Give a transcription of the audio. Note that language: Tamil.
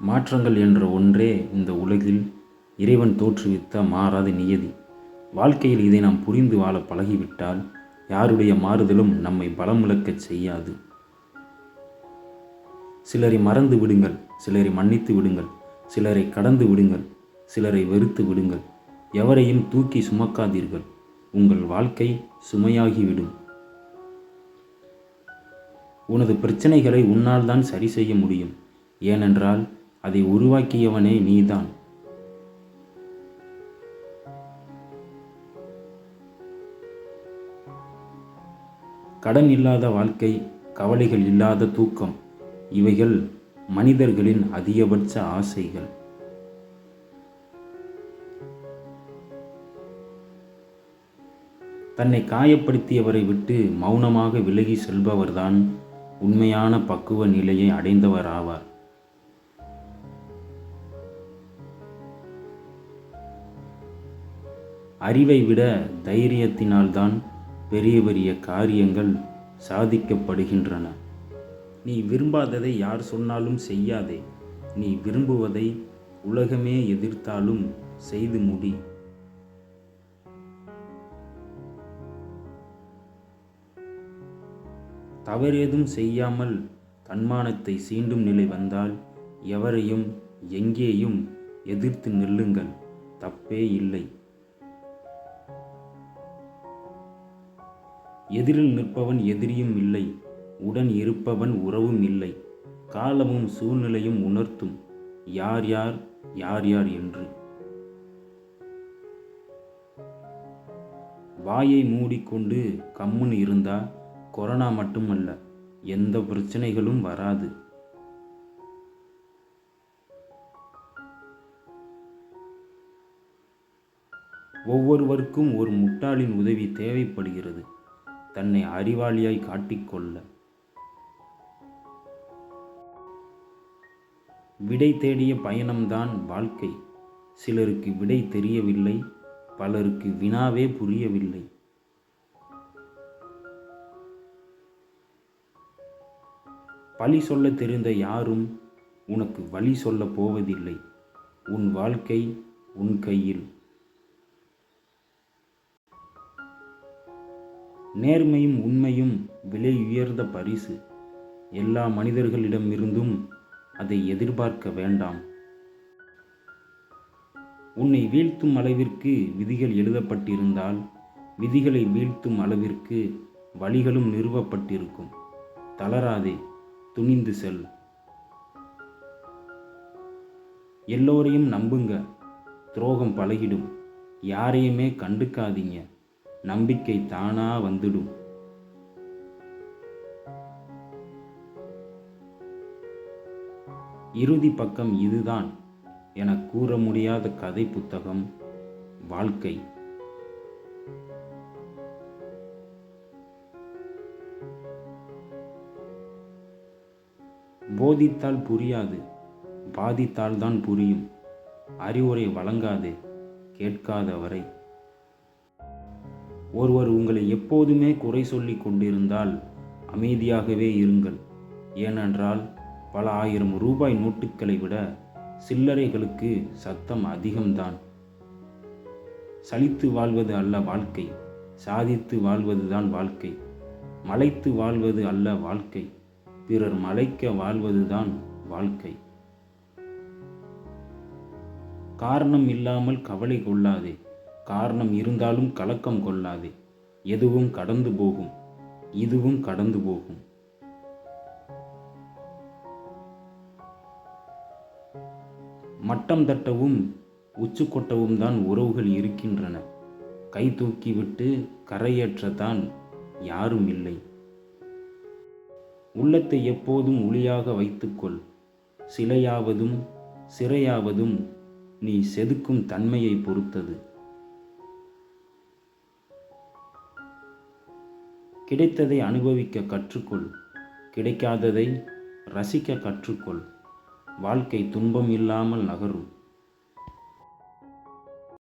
மாற்றங்கள் என்ற ஒன்றே இந்த உலகில் இறைவன் தோற்றுவித்த மாறாத நியதி. வாழ்க்கையில் இதை நாம் புரிந்து வாழ பழகிவிட்டால் யாருடைய மாறுதலும் நம்மை பலமிழக்கச் செய்யாது. சிலரை மறந்து விடுங்கள் சிலரை மன்னித்து விடுங்கள் சிலரை கடந்து விடுங்கள் சிலரை வெறுத்து விடுங்கள். எவரையும் தூக்கி சுமக்காதீர்கள். உங்கள் வாழ்க்கை சுமையாகிவிடும். உனது பிரச்சனைகளை உன்னால் தான் சரி செய்ய முடியும். ஏனென்றால் அதை உருவாக்கியவனே நீதான். கடன் இல்லாத வாழ்க்கை கவலைகள் இல்லாத தூக்கம் இவைகள் மனிதர்களின் அதிகபட்ச ஆசைகள். தன்னை காயப்படுத்தியவரை விட்டு மௌனமாக விலகி செல்பவர்தான் உண்மையான பக்குவ நிலையை அடைந்தவர் ஆவார் அறிவை விட தைரியத்தினால்தான் பெரிய பெரிய காரியங்கள் சாதிக்கப்படுகின்றன. நீ விரும்பாததை யார் சொன்னாலும் செய்யாதே. நீ விரும்புவதை உலகமே எதிர்த்தாலும் செய்து முடி. தவறேதும் செய்யாமல் தன்மானத்தை சீண்டும் நிலை வந்தால் எவரையும் எங்கேயும் எதிர்த்து நில்லுங்கள். தப்பே இல்லை. எதிரில் நிற்பவன் எதிரியும் இல்லை உடன் இருப்பவன் உறவும் இல்லை. காலமும் சூழ்நிலையும் உணர்த்தும் யார் யார் யார் யார் என்று. வாயை மூடிக்கொண்டு கம்முன்னு இருந்தா கொரோனா மட்டுமல்ல எந்த பிரச்சனைகளும் வராது. ஒவ்வொருவருக்கும் ஒரு முட்டாளின் உதவி தேவைப்படுகிறது. தன்னை அறிவாளியாய் காட்டிக்கொள்ள. விடை தேடிய பயணம்தான் வாழ்க்கை. சிலருக்கு விடை தெரியவில்லை பலருக்கு வினாவே புரியவில்லை. பழி சொல்ல தெரிந்த யாரும் உனக்கு வழி சொல்ல போவதில்லை. உன் வாழ்க்கை உன் கையில். நேர்மையும் உண்மையும் விலை உயர்ந்த பரிசு. எல்லா மனிதர்களிடமிருந்தும் அதை எதிர்பார்க்க வேண்டாம். உன்னை வீழ்த்தும் அளவிற்கு விதிகள் எழுதப்பட்டிருந்தால் விதிகளை வீழ்த்தும் அளவிற்கு வழிகளும் நிறுவப்பட்டிருக்கும். தளராதே துணிந்து செல். எல்லோரையும் நம்புங்க துரோகம் பழகிடும். யாரையுமே கண்டுக்காதீங்க. நம்பிக்கை தானா வந்துடும். இறுதி பக்கம் இதுதான் என கூற முடியாத கதை புத்தகம் வாழ்க்கை. போதித்தால் புரியாது பாதித்தால் தான் புரியும். அறிவுரை வழங்காது கேட்காதவரை. ஒருவர் உங்களை எப்போதுமே குறை சொல்லி கொண்டிருந்தால் அமைதியாகவே இருங்கள். ஏனென்றால் பல ஆயிரம் ரூபாய் நோட்டுகளை விட சில்லறைகளுக்கு சத்தம் அதிகம்தான். சலித்து வாழ்வது அல்ல வாழ்க்கை சாதித்து வாழ்வதுதான் வாழ்க்கை மலைத்து வாழ்வது அல்ல வாழ்க்கை பிறர் மலைக்க வாழ்வதுதான் வாழ்க்கை. காரணம் இல்லாமல் கவலை கொள்ளாதே. காரணம் இருந்தாலும் கலக்கம் கொள்ளாதே. எதுவும் கடந்து போகும். இதுவும் கடந்து போகும். மட்டம் தட்டவும் உச்சு கொட்டவும் தான் உறவுகள் இருக்கின்றன. கை தூக்கிவிட்டு கரையேற்றத்தான் யாரும் இல்லை. உள்ளத்தை எப்போதும் ஒளியாக வைத்துக்கொள். சிலையாவதும் சிறையாவதும் நீ செதுக்கும் தன்மையை பொறுத்தது. கிடைத்ததை அனுபவிக்க கற்றுக்கொள். கிடைக்காததை ரசிக்க கற்றுக்கொள். வாழ்க்கை துன்பம் இல்லாமல் நகரும்.